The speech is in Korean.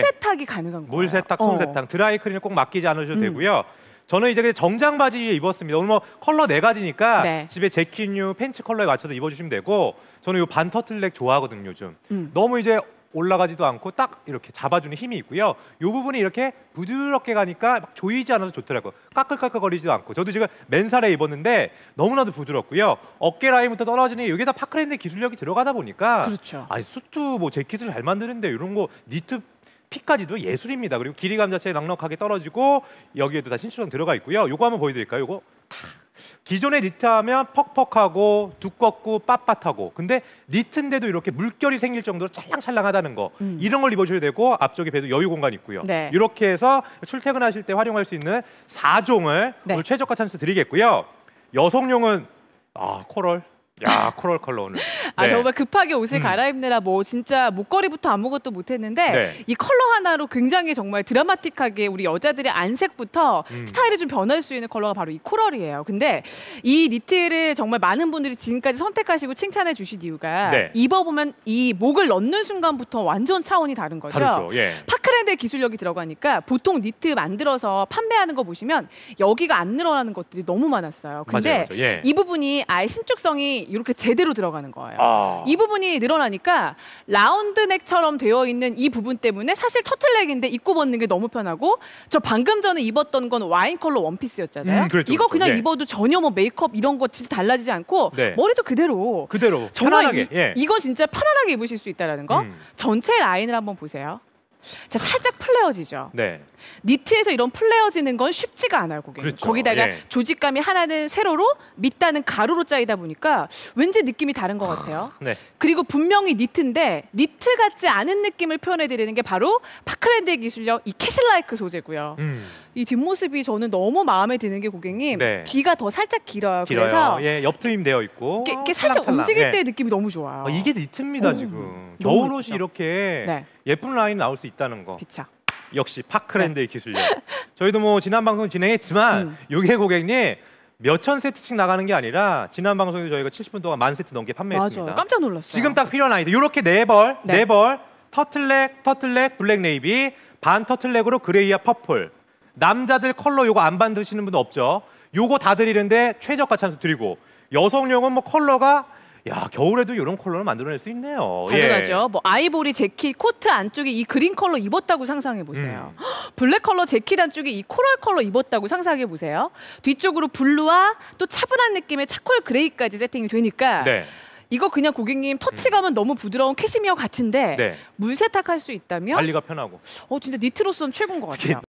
손세탁이 가능한 거예요. 물 세탁, 어. 손 세탁, 드라이 클린을 꼭 맡기지 않으셔도 음. 되고요. 저는 이제 그냥 정장 바지 입었습니다. 오늘 뭐 컬러 네 가지니까 네. 집에 재킷류 팬츠 컬러에 맞춰서 입어주시면 되고 저는 이 반 터틀넥 좋아하거든요. 요즘 음. 너무 이제 올라가지도 않고 딱 이렇게 잡아주는 힘이 있고요. 이 부분이 이렇게 부드럽게 가니까 막 조이지 않아서 좋더라고요. 까끌까끌거리지도 않고 저도 지금 맨살에 입었는데 너무나도 부드럽고요. 어깨 라인부터 떨어지는 여기다 파크랜드 기술력이 들어가다 보니까 그렇죠. 아니 수트 뭐 재킷을 잘 만드는데 이런 거 니트 핏까지도 예술입니다. 그리고 길이감 자체 넉넉하게 떨어지고 여기에도 다 신축성 들어가 있고요. 요거 한번 보여드릴까요? 요거 기존의 니트하면 퍽퍽하고 두껍고 빳빳하고 근데 니트인데도 이렇게 물결이 생길 정도로 찰랑찰랑하다는 거 음. 이런 걸 입어줘야 되고 앞쪽에 배도 여유 공간 있고요. 네. 이렇게 해서 출퇴근하실 때 활용할 수 있는 4종을 네. 오늘 최저가 찬스 드리겠고요. 여성용은 아 코럴 야 코럴 컬러 오늘 아 네. 정말 급하게 옷을 음. 갈아입느라 뭐 진짜 목걸이부터 아무것도 못했는데 네. 이 컬러 하나로 굉장히 정말 드라마틱하게 우리 여자들의 안색부터 음. 스타일이 좀 변할 수 있는 컬러가 바로 이 코럴이에요. 근데 이 니트를 정말 많은 분들이 지금까지 선택하시고 칭찬해 주신 이유가 네. 입어보면 이 목을 넣는 순간부터 완전 차원이 다른 거죠. 다르죠. 예. 파크랜드의 기술력이 들어가니까 보통 니트 만들어서 판매하는 거 보시면 여기가 안 늘어나는 것들이 너무 많았어요. 근데 맞아요, 맞아요. 예. 이 부분이 아예 신축성이 이렇게 제대로 들어가는 거예요. 아. 이 부분이 늘어나니까 라운드넥처럼 되어 있는 이 부분 때문에 사실 터틀넥인데 입고 벗는 게 너무 편하고 저 방금 전에 입었던 건 와인 컬러 원피스였잖아요. 음, 그렇죠, 이거. 그냥 네. 입어도 전혀 뭐 메이크업 이런 거 진짜 달라지지 않고 네. 머리도 그대로 그대로 정말 편안하게 이, 예. 이거 진짜 편안하게 입으실 수 있다라는 거. 음. 전체 라인을 한번 보세요. 자, 살짝 플레어지죠. 네. 니트에서 이런 플레어지는 건 쉽지가 않아요, 고객님. 그렇죠. 거기다가 예. 조직감이 하나는 세로로, 밑단은 가로로 짜이다 보니까 왠지 느낌이 다른 것 같아요. 네. 그리고 분명히 니트인데 니트 같지 않은 느낌을 표현해 드리는 게 바로 파크랜드의 기술력 이 캐실라이크 소재고요. 음. 이 뒷모습이 저는 너무 마음에 드는 게 고객님 네. 뒤가 더 살짝 길어요. 길어요. 그래서 예, 옆트임 되어 있고 이렇게, 이렇게 살짝 찰랑찰랑. 움직일 예. 때 느낌이 너무 좋아요. 아, 이게 니트입니다 오, 지금. 너무 겨울 옷이 예쁘죠? 이렇게 네. 예쁜 라인 나올 수 있 다는 거. 그쵸. 역시 파크랜드의 기술력. 저희도 뭐 지난 방송 진행했지만 음. 요게 고객님 몇천 세트씩 나가는 게 아니라 지난 방송에도 저희가 70분 동안 만 세트 넘게 판매했습니다. 맞아요. 깜짝 놀랐어요. 지금 딱 필요한 아이들 이렇게 네 벌, 네. 네 벌, 터틀넥, 터틀넥, 블랙 네이비, 반 터틀넥으로 그레이와 퍼플. 남자들 컬러 요거 안 받으시는 분도 없죠. 요거 다 드리는데 최저가 찬스 드리고 여성용은 뭐 컬러가 야 겨울에도 이런 컬러를 만들어낼 수 있네요. 예. 당연하죠. 뭐 아이보리 재킷 코트 안쪽에 이 그린 컬러 입었다고 상상해 보세요. 음. 블랙 컬러 재킷 안쪽에 이 코랄 컬러 입었다고 상상해 보세요. 뒤쪽으로 블루와 또 차분한 느낌의 차콜 그레이까지 세팅이 되니까 네. 이거 그냥 고객님 터치감은 너무 부드러운 캐시미어 같은데 네. 물 세탁할 수 있다면 관리가 편하고. 어 진짜 니트로서는 최고인 것 같아요.